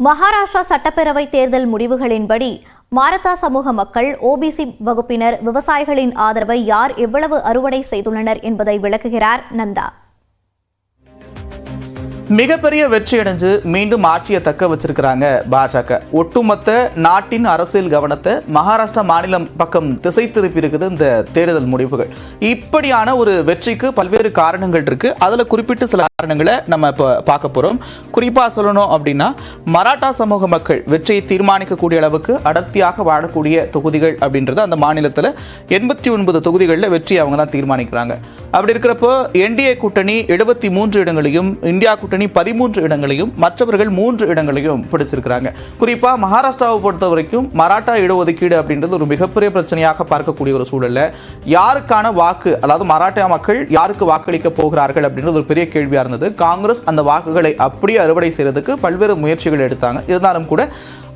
மகாராஷ்டிரா சட்டப்பேரவை தேர்தல் முடிவுகளின்படி மாரத்தா சமூக மக்கள் ஓபிசி வகுப்பினர் விவசாயிகளின் ஆதரவை யார் எவ்வளவு அறுவடை செய்துள்ளனர் என்பதை விளக்குகிறார் நந்தா. மிகப்பெரிய வெற்றி அடைஞ்சு மீண்டும் ஆட்சியை தக்க வச்சிருக்கிறாங்க பாஜக. ஒட்டுமொத்த நாட்டின் அரசியல் கவனத்தை மகாராஷ்டிரா மாநிலம் பக்கம் திசை திருப்பி இருக்குது இந்த தேர்தல் முடிவுகள். இப்படியான ஒரு வெற்றிக்கு பல்வேறு காரணங்கள் இருக்கு. அதுல குறிப்பிட்டு சில காரணங்களை நம்ம இப்போ பார்க்க போறோம். குறிப்பா சொல்லணும் அப்படின்னா மராட்டா சமூக மக்கள் வெற்றியை தீர்மானிக்கக்கூடிய அளவுக்கு அடர்த்தியாக வாழக்கூடிய தொகுதிகள் அப்படின்றது அந்த மாநிலத்தில் எண்பத்தி ஒன்பது தொகுதிகளில் வெற்றி அவங்க தான் தீர்மானிக்கிறாங்க. அப்படி இருக்கிறப்போ என்டிஏ கூட்டணி எழுபத்தி மூன்று இடங்களையும் இந்தியா கூட்டணி பதிமூன்று இடங்களையும் மற்றவர்கள் மூன்று இடங்களையும் பிடிச்சிருக்கிறாங்க. குறிப்பாக மகாராஷ்டிராவை பொறுத்த வரைக்கும் மராட்டா இடஒதுக்கீடு அப்படின்றது ஒரு மிகப்பெரிய பிரச்சனையாக பார்க்கக்கூடிய ஒரு சூழல்ல யாருக்கான வாக்கு அதாவது மராட்டா மக்கள் யாருக்கு வாக்களிக்க போகிறார்கள் அப்படின்றது ஒரு பெரிய கேள்வியாக இருந்தது. காங்கிரஸ் அந்த வாக்குகளை அப்படியே அறுவடை செய்யறதுக்கு பல்வேறு முயற்சிகள் எடுத்தாங்க. இருந்தாலும் கூட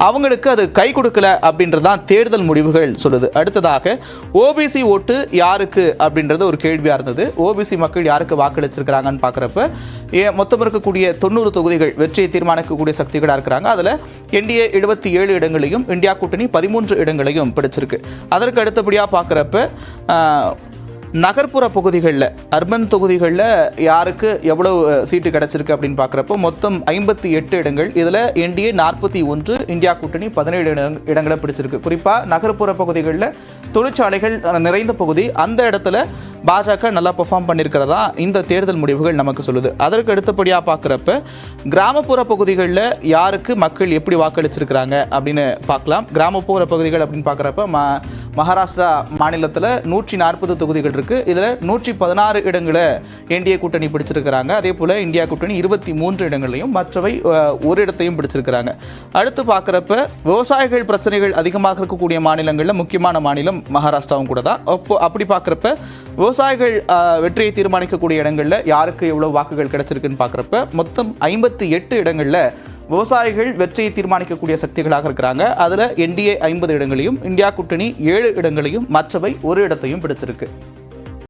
அவங்களுக்கு அது கை கொடுக்கல அப்படின்றது தான் தேர்தல் முடிவுகள் சொல்லுது. அடுத்ததாக ஓபிசி ஓட்டு யாருக்கு அப்படின்றது ஒரு கேள்வியாக இருந்தது. ஓபிசி மக்கள் யாருக்கு வாக்களிச்சிருக்கிறாங்கன்னு பார்க்குறப்ப மொத்தம் இருக்கக்கூடிய தொண்ணூறு தொகுதிகள் வெற்றியை தீர்மானிக்கக்கூடிய சக்திகளாக இருக்கிறாங்க. அதில் என்டிஏ எழுபத்தி ஏழு இடங்களையும் இந்தியா கூட்டணி பதிமூன்று இடங்களையும் பிடிச்சிருக்கு. அதற்கு அடுத்தபடியாக பார்க்குறப்ப நகர்ப்புற பகுதிகளில் அர்பன் தொகுதிகளில் யாருக்கு எவ்வளவு சீட்டு கிடைச்சிருக்கு அப்படின்னு பார்க்குறப்போ மொத்தம் ஐம்பத்தி எட்டு இடங்கள். இதில் என்டிஏ நாற்பத்தி ஒன்று இந்தியா கூட்டணி பதினேழு இடங் இடங்களை பிடிச்சிருக்கு. குறிப்பாக நகர்ப்புற பகுதிகளில் தொழிற்சாலைகள் நிறைந்த பகுதி அந்த இடத்துல பாஜக நல்லா பெர்ஃபார்ம் பண்ணியிருக்கிறதா இந்த தேர்தல் முடிவுகள் நமக்கு சொல்லுது. அதற்கு அடுத்தபடியாக பார்க்குறப்ப கிராமப்புற பகுதிகளில் யாருக்கு மக்கள் எப்படி வாக்களிச்சிருக்கிறாங்க அப்படின்னு பார்க்கலாம். கிராமப்புற பகுதிகள் அப்படின்னு பார்க்குறப்ப ம மகாராஷ்டிரா மாநிலத்தில் நூற்றி நாற்பது தொகுதிகள் இருக்குது இதில் நூற்றி பதினாறு இடங்களை என்டிஏ கூட்டணி பிடிச்சிருக்கிறாங்க. அதே போல் இந்தியா கூட்டணி இருபத்தி மூன்று இடங்களையும் மற்றவை ஒரு இடத்தையும் பிடிச்சிருக்கிறாங்க. அடுத்து பார்க்குறப்ப விவசாயிகள் பிரச்சனைகள் அதிகமாக இருக்கக்கூடிய மாநிலங்களில் முக்கியமான மாநிலம் மகாராஷ்டிராவும் கூட தான். அப்போ அப்படி பார்க்குறப்ப விவசாயிகள் வெற்றியை தீர்மானிக்கக்கூடிய இடங்களில் யாருக்கு எவ்வளோ வாக்குகள் கிடைச்சிருக்குன்னு பார்க்குறப்ப மொத்தம் ஐம்பத்தி எட்டு இடங்களில் விவசாயிகள் வெற்றியை தீர்மானிக்கக்கூடிய சக்திகளாக இருக்கிறாங்க. அதில் என்டிஏ ஐம்பது இடங்களையும் இந்தியா கூட்டணி ஏழு இடங்களையும் மற்றவை ஒரு இடத்தையும் பிடிச்சிருக்கு.